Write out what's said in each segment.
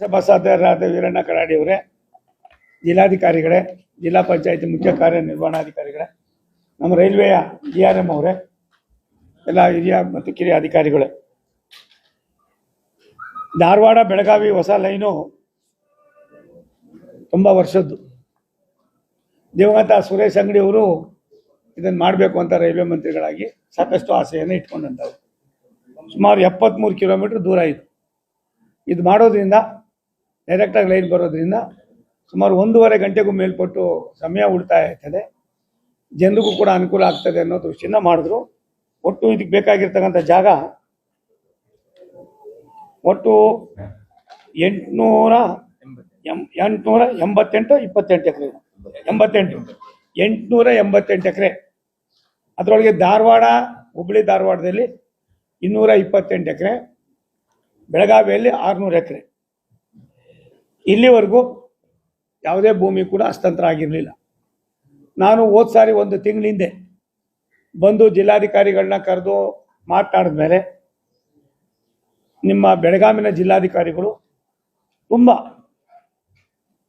ಸಭಾಸದರಾದ ವೀರಣ್ಣ ಕರಾಡಿಯವರೇ ಜಿಲ್ಲಾಧಿಕಾರಿಗಳೇ, ಜಿಲ್ಲಾ ಪಂಚಾಯತಿ ಮುಖ್ಯ ಕಾರ್ಯನಿರ್ವಹಣಾಧಿಕಾರಿಗಳೇ, ನಮ್ಮ ರೈಲ್ವೆಯ ಜಿ ಆರ್ ಎಂ ಅವರೇ, ಎಲ್ಲ ಹಿರಿಯ ಮತ್ತು ಕಿರಿಯ ಅಧಿಕಾರಿಗಳೇ. ಧಾರವಾಡ ಬೆಳಗಾವಿ ಹೊಸ ಲೈನು ತುಂಬ ವರ್ಷದ್ದು. ದಿವಂಗತ ಸುರೇಶ್ ಅಂಗಡಿ ಅವರು ಇದನ್ನು ಮಾಡಬೇಕು ಅಂತ ರೈಲ್ವೆ ಮಂತ್ರಿಗಳಾಗಿ ಸಾಕಷ್ಟು ಆಸೆಯನ್ನು ಇಟ್ಕೊಂಡಂಥವ್ರು ಸುಮಾರು ಎಪ್ಪತ್ತ್ಮೂರು ಕಿಲೋಮೀಟ್ರ್ ದೂರ ಇದು. ಇದು ಮಾಡೋದ್ರಿಂದ ಡೈರೆಕ್ಟಾಗಿ ಲೈನ್ ಬರೋದ್ರಿಂದ ಸುಮಾರು ಒಂದೂವರೆ ಗಂಟೆಗೂ ಮೇಲ್ಪಟ್ಟು ಸಮಯ ಉಳಿತಾಯ ಆಗ್ತದೆ ಜನರಿಗೂ ಕೂಡ ಅನುಕೂಲ ಆಗ್ತದೆ ಅನ್ನೋ ದೃಷ್ಟಿಯಿಂದ ಮಾಡಿದ್ರು. ಒಟ್ಟು ಇದಕ್ಕೆ ಬೇಕಾಗಿರ್ತಕ್ಕಂಥ ಜಾಗ ಒಟ್ಟು ಎಂಟುನೂರ ಎಂಟುನೂರ ಎಂಬತ್ತೆಂಟು, ಇಪ್ಪತ್ತೆಂಟು ಎಕರೆ. ಎಂಬತ್ತೆಂಟು. ಎಂಟುನೂರ ಎಂಬತ್ತೆಂಟು ಎಕರೆ. ಅದರೊಳಗೆ ಧಾರವಾಡ ಹುಬ್ಬಳ್ಳಿ ಧಾರವಾಡದಲ್ಲಿ ಇನ್ನೂರ ಇಪ್ಪತ್ತೆಂಟು ಎಕರೆ. ಬೆಳಗಾವಿಯಲ್ಲಿ ಆರುನೂರು ಎಕರೆ. ಇಲ್ಲಿವರೆಗೂ ಯಾವುದೇ ಭೂಮಿ ಕೂಡ ಹಸ್ತಾಂತರ ಆಗಿರಲಿಲ್ಲ. ನಾನು ಹೋದ ಸಾರಿ ಒಂದು ತಿಂಗಳಿಂದೆ ಬಂದು ಜಿಲ್ಲಾಧಿಕಾರಿಗಳನ್ನ ಕರೆದು ಮಾತನಾಡಿದ ಮೇಲೆ ನಿಮ್ಮ ಬೆಳಗಾವಿನ ಜಿಲ್ಲಾಧಿಕಾರಿಗಳು ತುಂಬ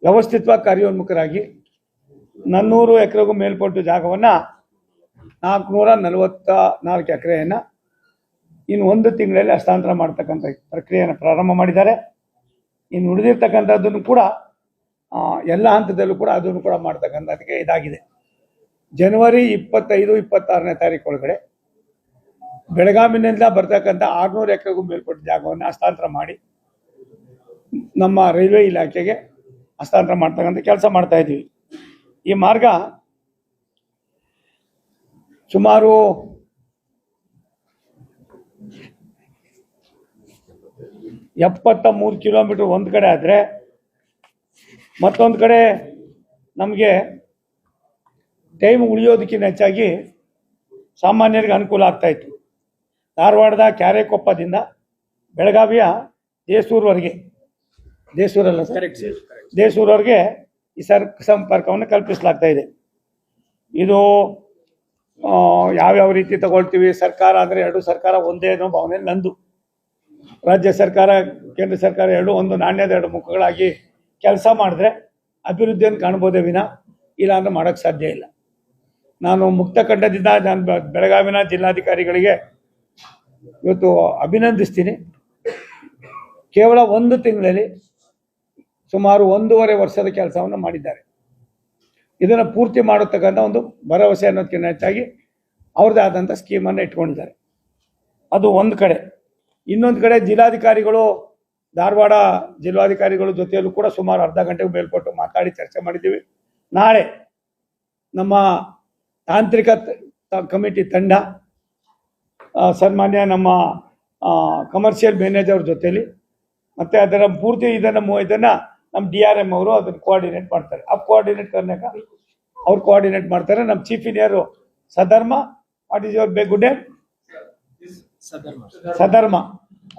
ವ್ಯವಸ್ಥಿತವಾಗಿ ಕಾರ್ಯೋನ್ಮುಖರಾಗಿ ನನ್ನೂರು ಎಕರೆಗೂ ಮೇಲ್ಪಟ್ಟು ಜಾಗವನ್ನು ನಾಲ್ಕುನೂರ ನಲವತ್ತ ನಾಲ್ಕು ಎಕರೆಯನ್ನು ಇನ್ನು ಒಂದು ತಿಂಗಳಲ್ಲಿ ಹಸ್ತಾಂತರ ಮಾಡ್ತಕ್ಕಂಥ ಪ್ರಕ್ರಿಯೆಯನ್ನು ಪ್ರಾರಂಭ ಮಾಡಿದ್ದಾರೆ. ಇನ್ನು ಉಳಿದಿರ್ತಕ್ಕಂಥದ್ದನ್ನು ಕೂಡ ಎಲ್ಲ ಹಂತದಲ್ಲೂ ಕೂಡ ಅದನ್ನು ಕೂಡ ಮಾಡ್ತಕ್ಕಂಥದ್ದಕ್ಕೆ ಇದಾಗಿದೆ. ಜನವರಿ ಇಪ್ಪತ್ತೈದು, ಇಪ್ಪತ್ತಾರನೇ ತಾರೀಕು ಒಳಗಡೆ ಬೆಳಗಾವಿನಿಂದ ಬರ್ತಕ್ಕಂಥ ಆರುನೂರು ಎಕರೆಗೂ ಮೇಲ್ಪಟ್ಟ ಜಾಗವನ್ನು ಹಸ್ತಾಂತರ ಮಾಡಿ ನಮ್ಮ ರೈಲ್ವೆ ಇಲಾಖೆಗೆ ಹಸ್ತಾಂತರ ಮಾಡ್ತಕ್ಕಂಥ ಕೆಲಸ ಮಾಡ್ತಾ ಇದ್ದೀವಿ. ಈ ಮಾರ್ಗ ಸುಮಾರು ಎಪ್ಪತ್ತ ಮೂರು ಕಿಲೋಮೀಟರ್ ಒಂದು ಕಡೆ ಆದರೆ ಮತ್ತೊಂದು ಕಡೆ ನಮಗೆ ಟೈಮ್ ಉಳಿಯೋದಕ್ಕಿಂತ ಹೆಚ್ಚಾಗಿ ಸಾಮಾನ್ಯರಿಗೆ ಅನುಕೂಲ ಆಗ್ತಾ ಇತ್ತು. ಧಾರವಾಡದ ಕ್ಯಾರೆಕೊಪ್ಪದಿಂದ ಬೆಳಗಾವಿಯ ದೇಸೂರ್ವರೆಗೆ. ದೇಸೂರಲ್ಲ ಸರ್? ದೇಸೂರವರೆಗೆ ಈ ಸರ್ ಸಂಪರ್ಕವನ್ನು ಕಲ್ಪಿಸಲಾಗ್ತಾ ಇದೆ. ಇದು ಯಾವ್ಯಾವ ರೀತಿ ತಗೊಳ್ತೀವಿ ಸರ್ಕಾರ ಅಂದರೆ ಎರಡು ಸರ್ಕಾರ ಒಂದೇ ಅನ್ನೋ ಭಾವನೆ ನಂದು. ರಾಜ್ಯ ಸರ್ಕಾರ, ಕೇಂದ್ರ ಸರ್ಕಾರ ಎರಡು, ಒಂದು ನಾಣ್ಯದ ಎರಡು ಮುಖಗಳಾಗಿ ಕೆಲಸ ಮಾಡಿದ್ರೆ ಅಭಿವೃದ್ಧಿಯನ್ನು ಕಾಣ್ಬೋದೇ ವಿನ? ಇಲ್ಲ ಅಂದ್ರೆ ಮಾಡೋಕ್ಕೆ ಸಾಧ್ಯ ಇಲ್ಲ. ನಾನು ಮುಕ್ತ ಕಂಡದಿಂದ ನಾನು ಬೆಳಗಾವಿನ ಜಿಲ್ಲಾಧಿಕಾರಿಗಳಿಗೆ ಇವತ್ತು ಅಭಿನಂದಿಸ್ತೀನಿ. ಕೇವಲ ಒಂದು ತಿಂಗಳಲ್ಲಿ ಸುಮಾರು ಒಂದೂವರೆ ವರ್ಷದ ಕೆಲಸವನ್ನು ಮಾಡಿದ್ದಾರೆ. ಇದನ್ನು ಪೂರ್ತಿ ಮಾಡತಕ್ಕಂಥ ಒಂದು ಭರವಸೆ ಅನ್ನೋದಕ್ಕಿಂತ ಹೆಚ್ಚಾಗಿ ಅವ್ರದ್ದೇ ಆದಂಥ ಸ್ಕೀಮನ್ನು ಇಟ್ಕೊಂಡಿದ್ದಾರೆ. ಅದು ಒಂದು ಕಡೆ. ಇನ್ನೊಂದು ಕಡೆ ಜಿಲ್ಲಾಧಿಕಾರಿಗಳು ಧಾರವಾಡ ಜಿಲ್ಲಾಧಿಕಾರಿಗಳ ಜೊತೆಯಲ್ಲೂ ಕೂಡ ಸುಮಾರು ಅರ್ಧ ಗಂಟೆಗೆ ಮೇಲ್ಪಟ್ಟು ಮಾತಾಡಿ ಚರ್ಚೆ ಮಾಡಿದ್ದೀವಿ. ನಾಳೆ ನಮ್ಮ ತಾಂತ್ರಿಕ ಕಮಿಟಿ ತಂಡ ಸನ್ಮಾನ್ಯ ನಮ್ಮ ಕಮರ್ಷಿಯಲ್ ಮ್ಯಾನೇಜರ್ ಜೊತೆಯಲ್ಲಿ ಮತ್ತು ಅದರ ಪೂರ್ತಿ ಇದನ್ನು ಇದನ್ನು ನಮ್ಮ ಡಿ ಆರ್ ಎಂ ಅವರು ಅದನ್ನು ಕೋಆರ್ಡಿನೇಟ್ ಮಾಡ್ತಾರೆ. ಆ ಕೋಆರ್ಡಿನೇಟ್ ಕರ್ನಾಕ ಅವ್ರು ಕೋಆರ್ಡಿನೇಟ್ ಮಾಡ್ತಾರೆ. ನಮ್ಮ chief engineer Sadharma what is your ಬೇ ಗುಡ್ ಸದರ್ಮ ಸಧರ್ಮ.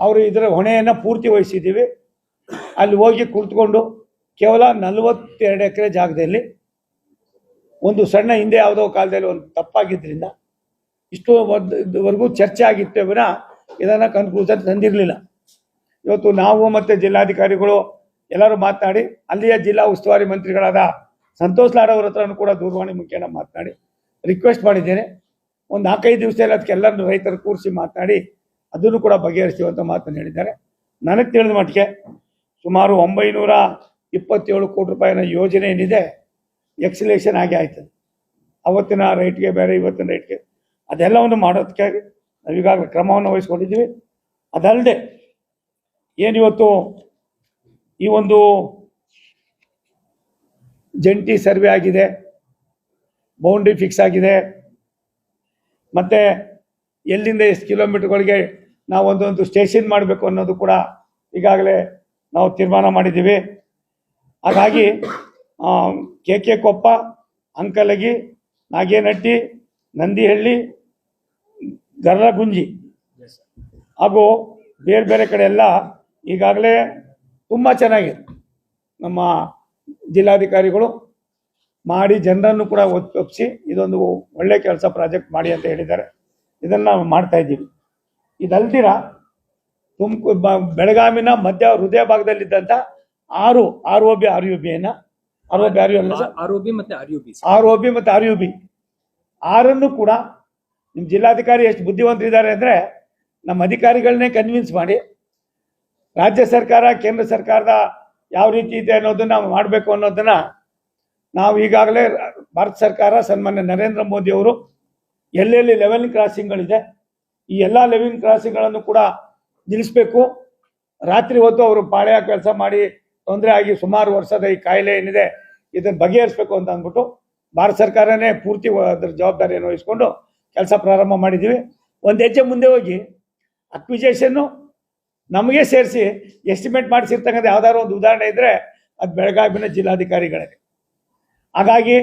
ಅವರು ಇದರ ಹೊಣೆಯನ್ನು ಪೂರ್ತಿ ವಹಿಸಿದ್ದೀವಿ. ಅಲ್ಲಿ ಹೋಗಿ ಕುಳಿತುಕೊಂಡು ಕೇವಲ ನಲವತ್ತೆರಡು ಎಕರೆ ಜಾಗದಲ್ಲಿ ಒಂದು ಸಣ್ಣ ಹಿಂದೆ ಯಾವುದೋ ಕಾಲದಲ್ಲಿ ಒಂದು ತಪ್ಪಾಗಿದ್ದರಿಂದ ಇಷ್ಟು ವರೆಗೂ ಚರ್ಚೆ ಆಗಿತ್ತೇ ವಿನ ಇದನ್ನು ಕನ್ಕ್ಲೂಷನ್ ತಂದಿರಲಿಲ್ಲ. ಇವತ್ತು ನಾವು ಮತ್ತು ಜಿಲ್ಲಾಧಿಕಾರಿಗಳು ಎಲ್ಲರೂ ಮಾತನಾಡಿ ಅಲ್ಲಿಯ ಜಿಲ್ಲಾ ಉಸ್ತುವಾರಿ ಮಂತ್ರಿಗಳಾದ ಸಂತೋಷ್ ಲಾಡ್ ಅವ್ರ ಹತ್ರನೂ ಕೂಡ ದೂರವಾಣಿ ಮುಖೇನ ಮಾತನಾಡಿ ರಿಕ್ವೆಸ್ಟ್ ಮಾಡಿದ್ದೇನೆ. ಒಂದು ನಾಲ್ಕೈದು ದಿವಸದಲ್ಲಿ ಅದಕ್ಕೆ ಎಲ್ಲರನ್ನು ರೈತರು ಕೂರಿಸಿ ಮಾತನಾಡಿ ಅದನ್ನು ಕೂಡ ಬಗೆಹರಿಸ್ತೀವಿ ಅಂತ ಮಾತನ್ನು ಹೇಳಿದ್ದಾರೆ. ನನಗೆ ತಿಳಿದ ಮಟ್ಟಿಗೆ ಸುಮಾರು ಒಂಬೈನೂರ ಇಪ್ಪತ್ತೇಳು ಕೋಟಿ ರೂಪಾಯಿನ ಯೋಜನೆ ಏನಿದೆ, ಎಕ್ಸಲೇಷನ್ ಆಗಿ ಆಯ್ತದೆ. ಅವತ್ತಿನ ರೈಟ್ಗೆ ಬೇರೆ ಇವತ್ತಿನ ರೈಟ್ಗೆ ಅದೆಲ್ಲವನ್ನು ಮಾಡೋದಕ್ಕೆ ನಾವೀಗಾಗಲೇ ಕ್ರಮವನ್ನು ವಹಿಸ್ಕೊಂಡಿದ್ದೀವಿ. ಅದಲ್ಲದೆ ಏನಿವತ್ತು ಈ ಒಂದು ಜಂಟಿ ಸರ್ವೆ ಆಗಿದೆ ಬೌಂಡ್ರಿ ಫಿಕ್ಸ್ ಆಗಿದೆ. ಮತ್ತು ಎಲ್ಲಿಂದ ಎಷ್ಟು ಕಿಲೋಮೀಟರ್ಗಳಿಗೆ ನಾವು ಒಂದೊಂದು ಸ್ಟೇಷನ್ ಮಾಡಬೇಕು ಅನ್ನೋದು ಕೂಡ ಈಗಾಗಲೇ ನಾವು ತೀರ್ಮಾನ ಮಾಡಿದ್ದೀವಿ. ಹಾಗಾಗಿ ಕೆ ಕೆ ಕೊಪ್ಪ ಅಂಕಲಗಿ ನಾಗೇನಟ್ಟಿ ನಂದಿಹಳ್ಳಿ ಗರ್ರಗುಂಜಿ ಹಾಗೂ ಬೇರೆ ಬೇರೆ ಕಡೆ ಎಲ್ಲ ಈಗಾಗಲೇ ತುಂಬ ಚೆನ್ನಾಗಿದೆ ನಮ್ಮ ಜಿಲ್ಲಾಧಿಕಾರಿಗಳು ಮಾಡಿ ಜನರನ್ನು ಕೂಡ ಒಪ್- ಒಪ್ಪಿಸಿ ಇದೊಂದು ಒಳ್ಳೆ ಕೆಲಸ ಪ್ರಾಜೆಕ್ಟ್ ಮಾಡಿ ಅಂತ ಹೇಳಿದ್ದಾರೆ. ಇದನ್ನು ನಾವು ಮಾಡ್ತಾ ಇದ್ದೀವಿ. ಇದಲ್ದಿರ ತುಮಕೂರು ಬೆಳಗಾವಿನ ಮಧ್ಯ ಹೃದಯ ಭಾಗದಲ್ಲಿದ್ದಂಥ ಆರು R O B R U B ಏನ? R O B R U ಅಲ್ಲ ಆರ್ ಬಿ ಮತ್ತೆ R U B R O B ಮತ್ತು ಆರ್ ಯು ಬಿ. ಆರನ್ನು ಕೂಡ ನಿಮ್ಮ ಜಿಲ್ಲಾಧಿಕಾರಿ ಎಷ್ಟು ಬುದ್ಧಿವಂತರಿದ್ದಾರೆ ಅಂದರೆ ನಮ್ಮ ಅಧಿಕಾರಿಗಳನ್ನೇ ಕನ್ವಿನ್ಸ್ ಮಾಡಿ ರಾಜ್ಯ ಸರ್ಕಾರ ಕೇಂದ್ರ ಸರ್ಕಾರದ ಯಾವ ರೀತಿ ಇದೆ ಅನ್ನೋದನ್ನ ಮಾಡಬೇಕು ಅನ್ನೋದನ್ನ ನಾವು ಈಗಾಗಲೇ ಭಾರತ ಸರ್ಕಾರ ಸನ್ಮಾನ್ಯ ನರೇಂದ್ರ ಮೋದಿ ಅವರು ಎಲ್ಲೆಲ್ಲಿ ಲೆವೆಲ್ ಕ್ರಾಸಿಂಗ್ಗಳಿದೆ ಈ ಎಲ್ಲ ಲೆವಿನ್ ಕ್ರಾಸಿಂಗ್ಗಳನ್ನು ಕೂಡ ನಿಲ್ಲಿಸಬೇಕು. ರಾತ್ರಿ ಹೊತ್ತು ಅವರು ಪಾಳೆಯ ಕೆಲಸ ಮಾಡಿ ತೊಂದರೆ ಆಗಿ ಸುಮಾರು ವರ್ಷದ ಈ ಕಾಯಿಲೆ ಏನಿದೆ ಇದನ್ನು ಬಗೆಹರಿಸಬೇಕು ಅಂತ ಅಂದ್ಬಿಟ್ಟು ಭಾರತ ಸರ್ಕಾರನೇ ಪೂರ್ತಿ ಅದ್ರ ಜವಾಬ್ದಾರಿಯನ್ನು ವಹಿಸ್ಕೊಂಡು ಕೆಲಸ ಪ್ರಾರಂಭ ಮಾಡಿದ್ದೀವಿ. ಒಂದು ಹೆಜ್ಜೆ ಮುಂದೆ ಹೋಗಿ ಅಕ್ವಿಜೇಷನ್ನು ನಮಗೆ ಸೇರಿಸಿ ಎಸ್ಟಿಮೇಟ್ ಮಾಡಿಸಿರ್ತಕ್ಕಂಥ ಯಾವ್ದಾದ್ರು ಒಂದು ಉದಾಹರಣೆ ಇದ್ದರೆ ಅದು ಬೆಳಗಾವಿನ ಜಿಲ್ಲಾಧಿಕಾರಿಗಳಿಗೆ. ಹಾಗಾಗಿ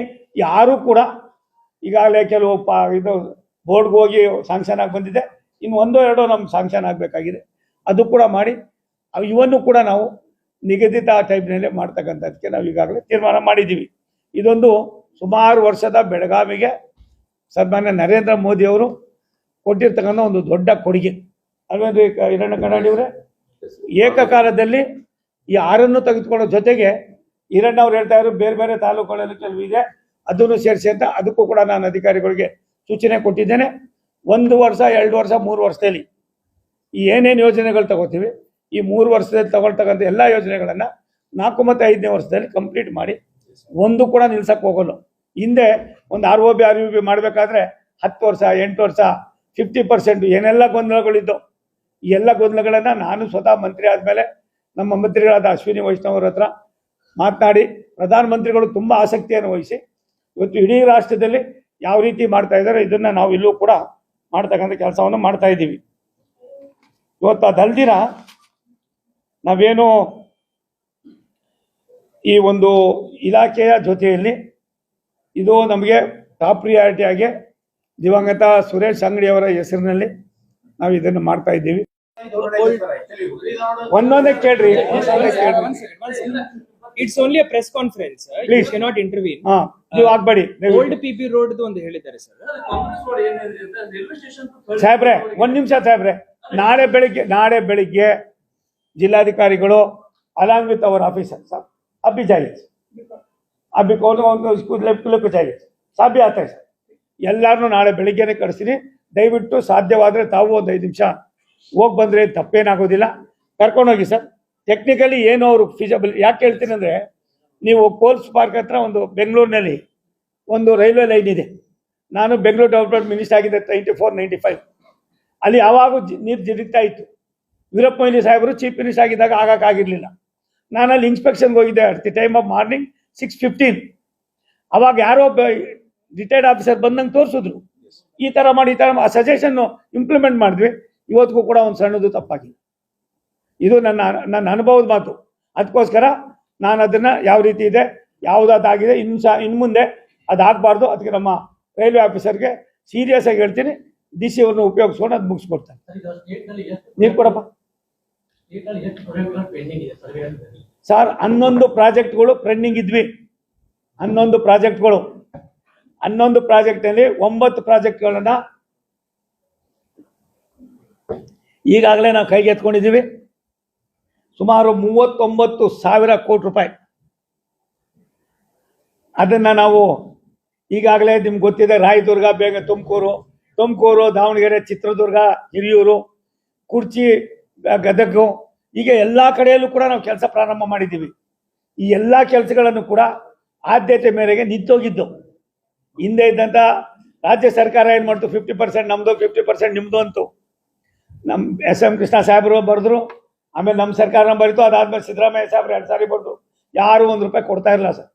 ಯಾರೂ ಕೂಡ ಈಗಾಗಲೇ ಕೆಲವು ಪ, ಇದು ಬೋರ್ಡ್ಗೆ ಹೋಗಿ ಸಾಂಕ್ಷನ್ ಆಗಿ ಬಂದಿದೆ. ಇನ್ನು ಒಂದೋ ಎರಡೋ ನಮ್ಗೆ ಸಾಂಕ್ಷನ್ ಆಗಬೇಕಾಗಿದೆ. ಅದು ಕೂಡ ಮಾಡಿ ಇವನ್ನು ಕೂಡ ನಾವು ನಿಗದಿತ ಟೈಪ್ನಲ್ಲೇ ಮಾಡ್ತಕ್ಕಂಥದ್ದಕ್ಕೆ ನಾವು ಈಗಾಗಲೇ ತೀರ್ಮಾನ ಮಾಡಿದ್ದೀವಿ. ಇದೊಂದು ಸುಮಾರು ವರ್ಷದ ಬೆಳಗಾವಿಗೆ ಸನ್ಮಾನ್ಯ ನರೇಂದ್ರ ಮೋದಿ ಅವರು ಕೊಟ್ಟಿರ್ತಕ್ಕಂಥ ಒಂದು ದೊಡ್ಡ ಕೊಡುಗೆ. ಇರಣ್ಣ ಹಿರಣ್ಣ ಕನ್ನಡಿಯವರೇ ಏಕಕಾಲದಲ್ಲಿ ಈ ಆರನ್ನು ತೆಗೆದುಕೊಳ್ಳೋ ಜೊತೆಗೆ ಹಿರಣ್ಣ ಅವ್ರು ಹೇಳ್ತಾ ಇದ್ರು, ಬೇರೆ ಬೇರೆ ತಾಲೂಕುಗಳಲ್ಲಿ ಕೆಲವು ಇದೆ, ಅದನ್ನು ಸೇರಿಸಿ ಅಂತ, ಅದಕ್ಕೂ ಕೂಡ ನಾನು ಅಧಿಕಾರಿಗಳಿಗೆ ಸೂಚನೆ ಕೊಟ್ಟಿದ್ದೇನೆ. ಒಂದು ವರ್ಷ, ಎರಡು ವರ್ಷ, ಮೂರು ವರ್ಷದಲ್ಲಿ ಈ ಏನೇನು ಯೋಜನೆಗಳು ತಗೋತೀವಿ, ಈ ಮೂರು ವರ್ಷದಲ್ಲಿ ತಗೊಳ್ತಕ್ಕಂಥ ಎಲ್ಲ ಯೋಜನೆಗಳನ್ನು ನಾಲ್ಕು ಮತ್ತು ಐದನೇ ವರ್ಷದಲ್ಲಿ ಕಂಪ್ಲೀಟ್ ಮಾಡಿ ಒಂದು ಕೂಡ ನಿಲ್ಸಕ್ಕೆ ಹೋಗಲ್ಲ. ಹಿಂದೆ ಒಂದು R O B R U B ಮಾಡಬೇಕಾದ್ರೆ ಹತ್ತು ವರ್ಷ, ಎಂಟು ವರ್ಷ ಫಿಫ್ಟಿ ಪರ್ಸೆಂಟ್ ಏನೆಲ್ಲ ಗೊಂದಲಗಳಿದ್ದವು ಈ ಎಲ್ಲ ಗೊಂದಲಗಳನ್ನು ನಾನು ಸ್ವತಃ ಮಂತ್ರಿ ಆದಮೇಲೆ ನಮ್ಮ ಮಂತ್ರಿಗಳಾದ ಅಶ್ವಿನಿ ವೈಷ್ಣವ್ ಅವ್ರ ಹತ್ರ ಮಾತನಾಡಿ, ಪ್ರಧಾನಮಂತ್ರಿಗಳು ತುಂಬ ಆಸಕ್ತಿಯನ್ನು ವಹಿಸಿ, ಇವತ್ತು ಇಡೀ ರಾಷ್ಟ್ರದಲ್ಲಿ ಯಾವ ರೀತಿ ಮಾಡ್ತಾ ಇದ್ದಾರೆ, ಇದನ್ನು ನಾವು ಇಲ್ಲೂ ಕೂಡ ಮಾಡ್ತಕ್ಕಂಥ ಕೆಲಸವನ್ನು ಮಾಡ್ತಾ ಇದ್ದೀವಿ. ಇವತ್ತು ಅದಲ್ದಿರ ನಾವೇನು ಈ ಒಂದು ಇಲಾಖೆಯ ಜೊತೆಯಲ್ಲಿ ಇದು ನಮಗೆ ಟಾಪ್ ಪ್ರಿಯಾರಿಟಿಯಾಗಿ ದಿವಂಗತ ಸುರೇಶ್ ಅಂಗಡಿಯವರ ಹೆಸರಿನಲ್ಲಿ ನಾವು ಇದನ್ನು ಮಾಡ್ತಾ ಇದ್ದೀವಿ. ಒಂದೊಂದೇ ಕೇಳ್ರಿ. ಒಂದೊಂದೇ ಕೇಳ್ರಿ. It's only press conference please cannot ಇಂಟರ್ವ್ಯೂನ್ ನೀವು ಆಗ್ಬೇಡಿ. ಓಲ್ಡ್ ಪಿ ಪಿ ರೋಡ್ ಒಂದು ಹೇಳಿದ್ದಾರೆ ಸರ್ ಸಾಹೇಬ್ರೆ ಒಂದ್ ನಿಮಿಷ ಸಾಹೇಬ್ರೆ. ನಾಳೆ ಬೆಳಿಗ್ಗೆ ನಾಳೆ ಬೆಳಿಗ್ಗೆ ಜಿಲ್ಲಾಧಿಕಾರಿಗಳು along with our officer sir. ಅಬ್ಬಿ ಜಾಲಿ ಅಬ್ಬಿ ಕೋಲು ಲೆಕ್ಕ ಜಾಲಿ ಸಾಬಿ ಆತ ಸರ್ ಎಲ್ಲಾರನ್ನೂ ನಾಳೆ ಬೆಳಿಗ್ಗೆನೆ ಕಳಿಸ್ತೀನಿ ದಯವಿಟ್ಟು ಸಾಧ್ಯವಾದರೆ ತಾವು ಒಂದು ಐದು ನಿಮಿಷ ಹೋಗಿ ಬಂದರೆ ತಪ್ಪೇನಾಗೋದಿಲ್ಲ. ಕರ್ಕೊಂಡೋಗಿ ಸರ್ ಟೆಕ್ನಿಕಲಿ ಏನು ಅವರು ಫಿಸಬಲ್ ಯಾಕೆ ಹೇಳ್ತೀನಿ ಅಂದರೆ, ನೀವು ಕೋಲ್ಸ್ ಪಾರ್ಕ್ ಹತ್ರ ಒಂದು ಬೆಂಗಳೂರಿನಲ್ಲಿ ಒಂದು ರೈಲ್ವೆ ಲೈನ್ ಇದೆ. ನಾನು ಬೆಂಗಳೂರು ಡೆವಲಪ್ಮೆಂಟ್ ಮಿನಿಸ್ಟರ್ ಆಗಿದ್ದೆ ನೈಂಟಿ ಫೋರ್ ನೈಂಟಿ ಫೈವ್ ಅಲ್ಲಿ ಯಾವಾಗ ನೀರು ಜಿರಿತಾ ಇತ್ತು. ವೀರಪ್ಪ ಮೊಯ್ಲಿ ಸಾಹೇಬರು ಚೀಫ್ ಮಿನಿಸ್ಟರ್ ಆಗಿದ್ದಾಗ ಆಗೋಕ್ಕಾಗಿರಲಿಲ್ಲ ನಾನು ಅಲ್ಲಿ ಇನ್ಸ್ಪೆಕ್ಷನ್ಗೆ ಹೋಗಿದ್ದೆ at time of morning six fifteen ಅವಾಗ ಯಾರೋ ರಿಟೈರ್ಡ್ ಆಫೀಸರ್ ಬಂದಂಗೆ ತೋರಿಸಿದ್ರು. ಈ ಥರ ಮಾಡಿ, ಈ ಥರ ಸಜೆಷನ್ನು ಇಂಪ್ಲಿಮೆಂಟ್ ಮಾಡಿದ್ವಿ. ಇವತ್ತಿಗೂ ಕೂಡ ಒಂದು ಸಣ್ಣದು ತಪ್ಪಾಗಿಲ್ಲ ಇದು ನನ್ನ ನನ್ನ ಅನುಭವದ ಮಾತು. ಅದಕ್ಕೋಸ್ಕರ ನಾನು ಅದನ್ನು ಯಾವ ರೀತಿ ಇದೆ ಯಾವುದಾದಾಗಿದೆ ಇನ್ನು ಸಹ ಇನ್ನು ಮುಂದೆ ಅದಾಗಬಾರ್ದು. ಅದಕ್ಕೆ ನಮ್ಮ ರೈಲ್ವೆ ಆಫೀಸರ್ಗೆ ಸೀರಿಯಸ್ ಆಗಿ ಹೇಳ್ತೀನಿ. ಡಿ ಸಿ ಅವ್ರನ್ನ ಉಪಯೋಗಿಸ್ಕೊಂಡು ಅದು ಮುಗಿಸ್ಕೊಡ್ತಾರೆ ನೀರು ಕೊಡಪ್ಪ. ಸರ್ ಹನ್ನೊಂದು ಪ್ರಾಜೆಕ್ಟ್ಗಳು ಪೆಂಡಿಂಗ್ ಇದ್ವಿ. ಹನ್ನೊಂದು ಪ್ರಾಜೆಕ್ಟ್ಗಳು. ಹನ್ನೊಂದು ಪ್ರಾಜೆಕ್ಟಲ್ಲಿ ಒಂಬತ್ತು ಪ್ರಾಜೆಕ್ಟ್ಗಳನ್ನ ಈಗಾಗಲೇ ನಾವು ಕೈಗೆ ಎತ್ಕೊಂಡಿದ್ದೀವಿ ಸುಮಾರು ಮೂವತ್ತೊಂಬತ್ತು ಸಾವಿರ ಕೋಟಿ ರೂಪಾಯಿ. ಅದನ್ನು ನಾವು ಈಗಾಗಲೇ ನಿಮ್ಗೆ ಗೊತ್ತಿದೆ, ರಾಯದುರ್ಗ, ಬೇಗ ತುಮಕೂರು ತುಮಕೂರು, ದಾವಣಗೆರೆ, ಚಿತ್ರದುರ್ಗ, ಹಿರಿಯೂರು, ಕುರ್ಚಿ ಗದಗ, ಹೀಗೆ ಎಲ್ಲ ಕಡೆಯಲ್ಲೂ ಕೂಡ ನಾವು ಕೆಲಸ ಪ್ರಾರಂಭ ಮಾಡಿದ್ದೀವಿ. ಈ ಎಲ್ಲ ಕೆಲಸಗಳನ್ನು ಕೂಡ ಆದ್ಯತೆ ಮೇರೆಗೆ ನಿಂತೋಗಿದ್ದು. ಹಿಂದೆ ಇದ್ದಂಥ ರಾಜ್ಯ ಸರ್ಕಾರ ಏನು ಮಾಡ್ತು ಫಿಫ್ಟಿ ಪರ್ಸೆಂಟ್ ನಮ್ಮದು ಫಿಫ್ಟಿ ಪರ್ಸೆಂಟ್ ನಿಮ್ಮದು ಅಂತು. ನಮ್ಮ ಎಸ್ ಎಂ ಕೃಷ್ಣ ಸಾಹೇಬರು ಬರೆದ್ರು ಆಮೇಲೆ ನಮ್ಮ ಸರ್ಕಾರ ಬರೀತು, ಅದಾದ್ಮೇಲೆ ಸಿದ್ದರಾಮಯ್ಯ ಸಾಹೇಬ್ರು ಎರಡು ಸಾರಿ ಬರೆದು ಯಾರು ಒಂದು ರೂಪಾಯಿ ಕೊಡ್ತಾ ಇರಲಿಲ್ಲ ಸರ್.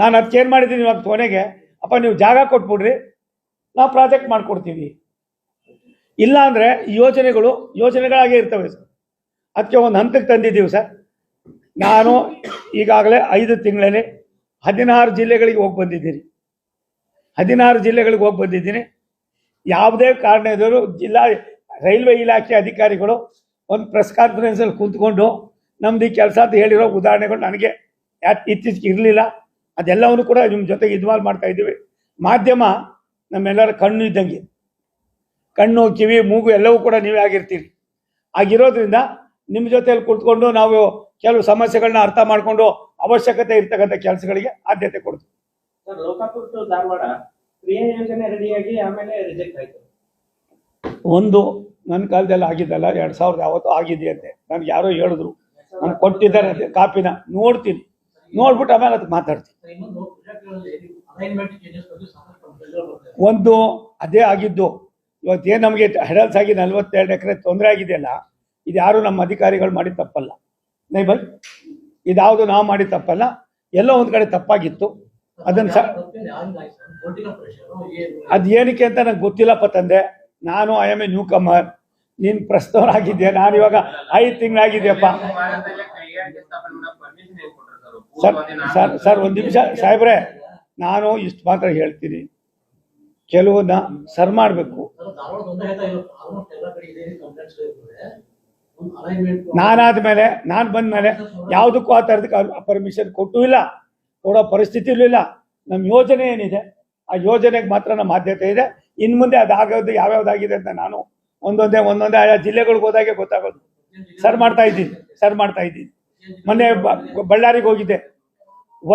ನಾನು ಅದಕ್ಕೆ ಏನು ಮಾಡಿದ್ದೀನಿ ಇವಾಗ ಕೊನೆಗೆ ಅಪ್ಪ, ನೀವು ಜಾಗ ಕೊಟ್ಬಿಡ್ರಿ, ನಾವು ಪ್ರಾಜೆಕ್ಟ್ ಮಾಡಿಕೊಡ್ತೀವಿ. ಇಲ್ಲ ಅಂದರೆ ಯೋಜನೆಗಳು, ಯೋಜನೆಗಳಾಗೇ ಇರ್ತವೆ ಸರ್. ಅದಕ್ಕೆ ಒಂದು ಹಂತಕ್ಕೆ ತಂದಿದ್ದೀವಿ ಸರ್. ನಾನು ಈಗಾಗಲೇ ಐದು ತಿಂಗಳಲ್ಲಿ ಹದಿನಾರು ಜಿಲ್ಲೆಗಳಿಗೆ ಹೋಗಿ ಬಂದಿದ್ದೀನಿ. ಹದಿನಾರು ಜಿಲ್ಲೆಗಳಿಗೆ ಹೋಗಿ ಬಂದಿದ್ದೀನಿ. ಯಾವುದೇ ಕಾರಣ ಇದ್ದರೂ ಜಿಲ್ಲಾ, ರೈಲ್ವೆ ಇಲಾಖೆ ಅಧಿಕಾರಿಗಳು ಒಂದು ಪ್ರೆಸ್ ಕಾನ್ಫರೆನ್ಸಲ್ಲಿ ಕುಂತ್ಕೊಂಡು ನಮ್ದು ಈ ಕೆಲಸ ಅಂತ ಹೇಳಿರೋ ಉದಾಹರಣೆಗಳು ನನಗೆ ಯಾಕೆ ಇತ್ತೀಚೆಗೆ ಇರಲಿಲ್ಲ. ಅದೆಲ್ಲವನ್ನು ಕೂಡ ನಿಮ್ಮ ಜೊತೆಗೆ ಇನ್ವಾಲ್ವ್ ಮಾಡ್ತಾ ಇದ್ದೀವಿ. ಮಾಧ್ಯಮ ನಮ್ಮೆಲ್ಲರ ಕಣ್ಣು ಇದ್ದಂಗೆ. ಕಣ್ಣು, ಕಿವಿ, ಮೂಗು ಎಲ್ಲವೂ ಕೂಡ ನೀವೇ ಆಗಿರ್ತೀರಿ. ಆಗಿರೋದ್ರಿಂದ ನಿಮ್ಮ ಜೊತೆಯಲ್ಲಿ ಕುಳಿತುಕೊಂಡು ನಾವು ಕೆಲವು ಸಮಸ್ಯೆಗಳನ್ನ ಅರ್ಥ ಮಾಡಿಕೊಂಡು ಅವಶ್ಯಕತೆ ಇರ್ತಕ್ಕಂಥ ಕೆಲಸಗಳಿಗೆ ಆದ್ಯತೆ ಕೊಡ್ತೀವಿ ಧಾರವಾಡ ಕ್ರಿಯಾ ಯೋಜನೆ ರೆಡಿಯಾಗಿ ಆಮೇಲೆ ರಿಜೆಕ್ಟ್ ಆಯ್ತು. ಒಂದು ನನ್ನ ಕಾಲದಲ್ಲಿ ಆಗಿದ್ದಲ್ಲ ಎರಡು ಸಾವಿರದ ಯಾವತ್ತು ಆಗಿದೆಯಂತೆ. ನನ್ಗೆ ಯಾರೋ ಹೇಳಿದ್ರು. ನಾನು ಕೊಟ್ಟಿದ್ದಾರೆ ಅದೇ ಕಾಪಿನ ನೋಡ್ತೀನಿ. ನೋಡ್ಬಿಟ್ಟು ಆಮೇಲೆ ಅದಕ್ಕೆ ಮಾತಾಡ್ತೀನಿ. ಒಂದು ಅದೇ ಆಗಿದ್ದು. ಇವತ್ತೇನು ನಮಗೆ ಹೆಡಲ್ಸ್ ಆಗಿ ನಲ್ವತ್ತೆರಡು ಎಕರೆ ತೊಂದರೆ ಆಗಿದೆಯಲ್ಲ ಇದು ಯಾರು ನಮ್ಮ ಅಧಿಕಾರಿಗಳು ಮಾಡಿ ತಪ್ಪಲ್ಲ. ನೈ ಬೈ ಇದ್ಯಾವುದು ನಾವು ಮಾಡಿ ತಪ್ಪಲ್ಲ ಎಲ್ಲೋ ಒಂದು ಕಡೆ ತಪ್ಪಾಗಿತ್ತು. ಅದನ್ನು ಸ ಪೊಲಿಟಿಕಲ್ ಅದು ಏನಕ್ಕೆ ಅಂತ ನಂಗೆ ಗೊತ್ತಿಲ್ಲಪ್ಪ ತಂದೆ. ನಾನು I am a newcomer ನೀನು ಪ್ರಸ್ತವರಾಗಿದ್ದೆ ನಾನು ಇವಾಗ ಐದು ತಿಂಗಳಾಗಿದೆಯಪ್ಪ. ಸರ್ ಸರ್ ಸರ್, ಒಂದು ನಿಮಿಷ. ಸಾಹೇಬ್ರೆ, ನಾನು ಇಷ್ಟು ಮಾತ್ರ ಹೇಳ್ತೀನಿ. ಕೆಲವನ್ನ ಸರ್ ಮಾಡಬೇಕು. ನಾನಾದ ಮೇಲೆ, ನಾನು ಬಂದ ಮೇಲೆ ಯಾವುದಕ್ಕೂ ಆ ಥರದಕ್ಕೆ ಪರ್ಮಿಷನ್ ಕೊಟ್ಟು ಇಲ್ಲ. ಕೊಡೋ ಪರಿಸ್ಥಿತಿಲೂ ಇಲ್ಲ. ನಮ್ಮ ಯೋಜನೆ ಏನಿದೆ? ಆ ಯೋಜನೆಗೆ ಮಾತ್ರ ನಮ್ಮ ಆದ್ಯತೆ ಇದೆ. ಇನ್ನು ಮುಂದೆ ಅದಾಗೋದು ಯಾವ್ಯಾವ್ದಾಗಿದೆ ಅಂತ ನಾನು ಒಂದೊಂದೇ ಒಂದೊಂದೇ ಆಯಾ ಜಿಲ್ಲೆಗಳಿಗೆ ಹೋದಾಗೆ ಗೊತ್ತಾಗೋದು. ಸರ್ ಮಾಡ್ತಾ ಇದ್ದೀನಿ ಸರ್ ಮಾಡ್ತಾ ಇದ್ದೀನಿ. ಮೊನ್ನೆ ಬಳ್ಳಾರಿಗೆ ಹೋಗಿದ್ದೆ.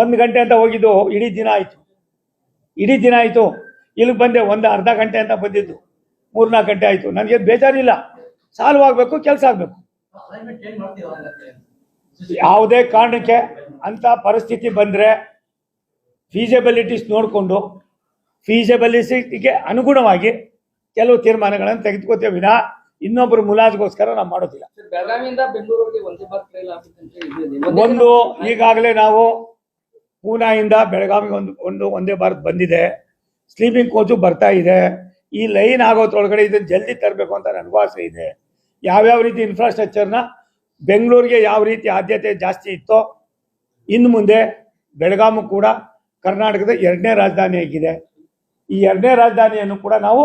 ಒಂದು ಗಂಟೆ ಅಂತ ಹೋಗಿದ್ದು, ಇಡೀ ದಿನ ಆಯಿತು. ಇಡೀ ದಿನ ಆಯಿತು. ಇಲ್ಲಿಗೆ ಬಂದೆ, ಒಂದು ಅರ್ಧ ಗಂಟೆ ಅಂತ ಬಂದಿದ್ದು. ಮೂರ್ನಾಲ್ಕು ಗಂಟೆ ಆಯಿತು. ನನಗೆ ಬೇಜಾರಿಲ್ಲ. ಸಾಲ್ವ್ ಆಗಬೇಕು, ಕೆಲಸ ಆಗಬೇಕು. ಯಾವುದೇ ಕಾರಣಕ್ಕೆ ಅಂತ ಪರಿಸ್ಥಿತಿ ಬಂದರೆ ಫೀಸಿಬಿಲಿಟೀಸ್ ನೋಡಿಕೊಂಡು ಫೀಸಿಬಿಲಿಟಿಗೆ ಅನುಗುಣವಾಗಿ ಕೆಲವು ತೀರ್ಮಾನಗಳನ್ನು ತೆಗೆದುಕೋತೇವೆ ವಿನಾ ಇನ್ನೊಬ್ಬರು ಮುಲಾಜ್ಗೋಸ್ಕರ ನಾವು ಮಾಡೋದಿಲ್ಲ. ಒಂದು ಈಗಾಗಲೇ ನಾವು ಪೂನಾಯಿಂದ ಬೆಳಗಾವಿಗೆ ಒಂದು ಒಂದು ಒಂದೇ ಭಾರತ್ ಬಂದಿದೆ. ಸ್ಲೀಪಿಂಗ್ ಕೋಚು ಬರ್ತಾ ಇದೆ. ಈ ಲೈನ್ ಆಗೋದ್ರೊಳಗಡೆ ಇದನ್ನು ಜಲ್ದಿ ತರಬೇಕು ಅಂತ ನನಗೂ ಆಸೆ ಇದೆ. ಯಾವ್ಯಾವ ರೀತಿ ಇನ್ಫ್ರಾಸ್ಟ್ರಕ್ಚರ್ನ ಬೆಂಗಳೂರಿಗೆ ಯಾವ ರೀತಿ ಆದ್ಯತೆ ಜಾಸ್ತಿ ಇತ್ತೋ ಇನ್ನು ಮುಂದೆ ಬೆಳಗಾಮು ಕೂಡ ಕರ್ನಾಟಕದ ಎರಡನೇ ರಾಜಧಾನಿ ಆಗಿದೆ. ಈ ಎರಡನೇ ರಾಜಧಾನಿಯನ್ನು ಕೂಡ ನಾವು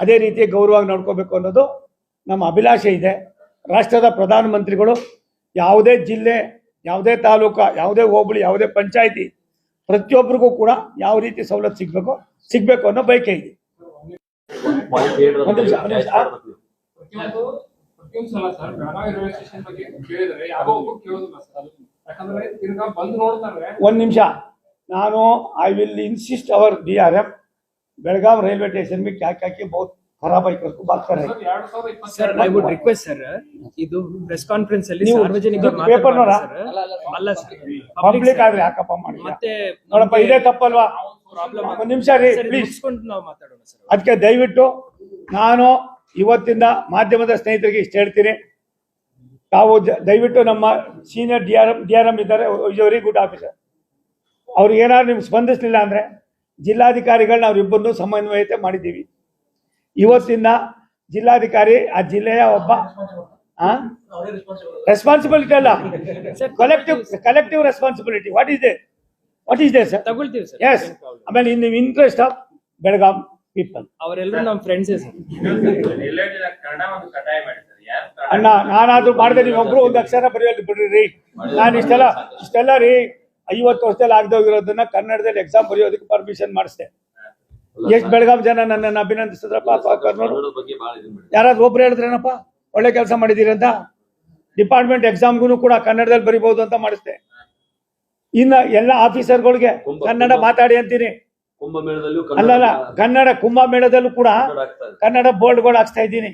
ಅದೇ ರೀತಿ ಗೌರವವಾಗಿ ನೋಡ್ಕೋಬೇಕು ಅನ್ನೋದು ನಮ್ಮ ಅಭಿಲಾಷೆ ಇದೆ. ರಾಷ್ಟ್ರದ ಪ್ರಧಾನಮಂತ್ರಿಗಳು ಯಾವುದೇ ಜಿಲ್ಲೆ ಯಾವುದೇ ತಾಲೂಕ ಯಾವುದೇ ಹೋಬಳಿ ಯಾವುದೇ ಪಂಚಾಯಿತಿ ಪ್ರತಿಯೊಬ್ಬರಿಗೂ ಕೂಡ ಯಾವ ರೀತಿ ಸವಲತ್ತು ಸಿಗಬೇಕು ಸಿಗಬೇಕು ಅನ್ನೋ ಬಯಕೆ ಇದೆ. ಒಂದ್ ನಿಮಿಷ, ನಾನು I will insist our D R F Belgaum railway station में क्या क्या किया बहुत खराब है इसको बात कर रहे हैं ಸರ್ ಎರಡ್ ಸಾವಿರದ sir I would request sir ಇದು ಪ್ರೆಸ್ ಕಾನ್ಫರೆನ್ಸ್ ಅಲ್ಲಿ ನೀವು ಸಾರ್ವಜನಿಕ ಇದು paper ನೋಡಾ? ಅಲ್ಲ ಸರ್ ಪಬ್ಲಿಕ್ ಆದ್ರೆ ಯಾಕಪ್ಪ ಮಾಡಿ ಮತ್ತೆ ನೋಡಪ್ಪ ಇದೇ ತಪ್ಪಲ್ವಾ ಪ್ರಾಬ್ಲಮ್ ಒಂದು ನಿಮಿಷ ರೀ ಸರ್ ಪ್ಲೀಸ್ ಮುಗಿಸ್ಕೊಂಡು ನಾವು ಮಾತಾಡೋಣ ಸರ್ ಅದಕ್ಕೆ ದಯವಿಟ್ಟು ನಾನು ಇವತ್ತಿಂದ ಮಾಧ್ಯಮದ ಸ್ನೇಹಿತರಿಗೆ ಇಷ್ಟು ಹೇಳ್ತೀನಿ ತಾವು ಜ- ದಯವಿಟ್ಟು ನಮ್ಮ senior D R M D R M ಇದ್ದಾರೆ ಇಸ್ ವೆರಿ ಗುಡ್ ಆಫೀಸರ್ ಅವ್ರಿಗೆ ಏನಾದ್ರು ನಿಮ್ಗೆ ಸ್ಪಂದಿಸಲಿಲ್ಲ ಅಂದರೆ ಜಿಲ್ಲಾಧಿಕಾರಿಗಳನ್ನ ಅವರಿಬ್ಬರನ್ನು ಸಮನ್ವಯತೆ ಮಾಡಿದ್ದೀವಿ. ಇವತ್ತಿನ ಜಿಲ್ಲಾಧಿಕಾರಿ ಆ ಜಿಲ್ಲೆಯ ಒಬ್ಬ ಅವರೇ ರೆಸ್ಪಾನ್ಸಿಬಲ್ ರೆಸ್ಪಾನ್ಸಿಬಿಲಿಟಿ ಅಲ್ಲ collective collective responsibility what is the what is the sir ತಗೊಳ್ತೀವಿ ಸರ್ ಎಸ್ ಆಮೇಲೆ in interest of Belgaum people ಅವರೆಲ್ಲರೂ ನಮ್ಮ ಫ್ರೆಂಡ್ಸ್ ಸರ್ ಅಣ್ಣ ನಾನಾದ್ರೂ ಮಾಡಿದೆ ನೀವೊಬ್ರು ಒಂದು ಅಕ್ಷರ ಬರೆಯಲ್ಲಿ ಬಿಡ್ರಿ ನಾನು ಇಷ್ಟೆಲ್ಲ ಇಷ್ಟೆಲ್ಲ ರೀ. ಐವತ್ತು ವರ್ಷದಲ್ಲಿ ಆಗದೆ ಹೋಗಿರೋದನ್ನ ಕನ್ನಡದಲ್ಲಿ ಎಕ್ಸಾಮ್ ಬರೆಯೋದಕ್ಕೆ ಪರ್ಮಿಷನ್ ಮಾಡಿಸ್ದೆ. ಎಷ್ಟು ಬೆಳಗಾವ್ ಜನ ನನ್ನನ್ನು ಅಭಿನಂದಿಸಿದ್ರಪ್ಪ? ಯಾರಾದ್ರೂ ಒಬ್ರು ಹೇಳಿದ್ರೇನಪ್ಪ? ಒಳ್ಳೆ ಕೆಲಸ ಮಾಡಿದ್ದೀರಿ ಅಂತ? ಡಿಪಾರ್ಟ್ಮೆಂಟ್ ಎಕ್ಸಾಮ್ಗೂ ಕೂಡ ಕನ್ನಡದಲ್ಲಿ ಬರಿಬಹುದು ಅಂತ ಮಾಡಿಸ್ದೆ. ಇನ್ನ ಎಲ್ಲ ಆಫೀಸರ್ಗಳಿಗೆ ಕನ್ನಡ ಮಾತಾಡಿ ಅಂತೀನಿ. ಅಲ್ಲಲ್ಲ ಕನ್ನಡ ಕುಂಭಮೇಳದಲ್ಲೂ ಕೂಡ ಕನ್ನಡ ಬೋರ್ಡ್ಗಳು ಹಾಕ್ಸ್ತಾ ಇದ್ದೀನಿ.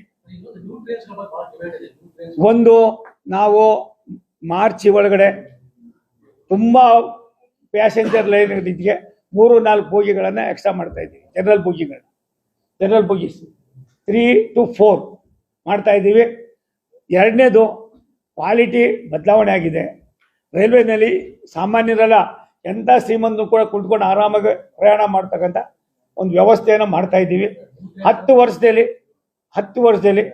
ಒಂದು ನಾವು ಮಾರ್ಚ್ ಒಳಗಡೆ ತುಂಬ ಪ್ಯಾಸೆಂಜರ್ ಲೈನ್ ಮೂರು ನಾಲ್ಕು ಬೋಗಿಗಳನ್ನು ಎಕ್ಸ್ಟ್ರಾ ಮಾಡ್ತಾ ಇದ್ದೀವಿ. General ಬೋಗಿಗಳು general bogies. Three two four ಮಾಡ್ತಾ ಇದ್ದೀವಿ. ಎರಡನೇದು ಕ್ವಾಲಿಟಿ ಬದಲಾವಣೆ ಆಗಿದೆ. ರೈಲ್ವೆನಲ್ಲಿ ಸಾಮಾನ್ಯರಲ್ಲ ಎಂಥ ಶ್ರೀಮಂತರು ಕೂಡ ಕುಂತ್ಕೊಂಡು ಆರಾಮಾಗಿ ಪ್ರಯಾಣ ಮಾಡ್ತಕ್ಕಂಥ ಒಂದು ವ್ಯವಸ್ಥೆಯನ್ನು ಮಾಡ್ತಾ ಇದ್ದೀವಿ. ಹತ್ತು ವರ್ಷದಲ್ಲಿ ಹತ್ತು ವರ್ಷದಲ್ಲಿ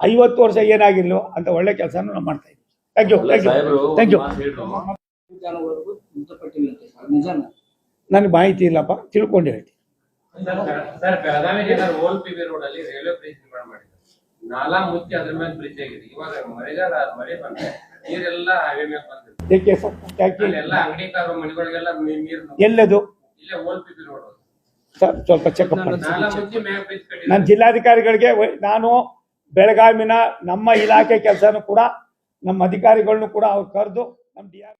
ಐವತ್ತು ವರ್ಷ ಏನಾಗಿರ್ಲೋ ಅಂತ ಒಳ್ಳೆ ಕೆಲಸನೂ ನಾವು ಮಾಡ್ತಾ ಇದ್ದೀವಿ. Thank you thank you thank you ಜನವರೆಗೂ ಮೃತಪಟ್ಟಿವೆ ಅಂತ ಸರ್ ನಿಜಾನ? ನನಗೆ ಮಾಹಿತಿ ಇಲ್ಲಪ್ಪ ತಿಳ್ಕೊಂಡು ಹೇಳ್ತೀನಿ. ಸರ್ ಬೆಳಗಾವಿ ಜಿಲ್ಲೆ ಓಲ್ ಪಿ ಬಿ ರೋಡ್ ಅಲ್ಲಿ ರೈಲ್ವೆ ಬ್ರಿಡ್ಜ್ ನಿರ್ಮಾಣ ಮಾಡಿದ್ದಾರೆ ನಾಲಾ ಮುಚ್ಚಿ ಅದ್ರ ಮೇಲೆ ಬ್ರಿಡ್ಜ್ ಆಗಿದೆ. ಇವಾಗ ಮಳೆಗಾಲ ಮಳೆ ಬಂದ್ರೆ ನೀರೆಲ್ಲ ಹೈವೇ ಮೇಲೆ ಬಂದಿದೆ. ಏಕೆ ಸರ್? ಯಾಕೆ? ಅಲ್ಲೆಲ್ಲ ಅಂಗಡಿಕಾರ ಮನೆಗಳಿಗೆಲ್ಲ ನೀರು ಎಲ್ಲದು? ಇಲ್ಲೇ old P B road sir ಸ್ವಲ್ಪ ಚೆಕಪ್ ನಾನು ಜಿಲ್ಲಾಧಿಕಾರಿಗಳಿಗೆ ನಾನು ಬೆಳಗಾವಿನ ನಮ್ಮ ಇಲಾಖೆ ಕೆಲಸನೂ ಕೂಡ ನಮ್ಮ ಅಧಿಕಾರಿಗಳನ್ನೂ ಕೂಡ ಅವ್ರು ಕರೆದು ನಮ್ಮ ಡಿ ಆರ್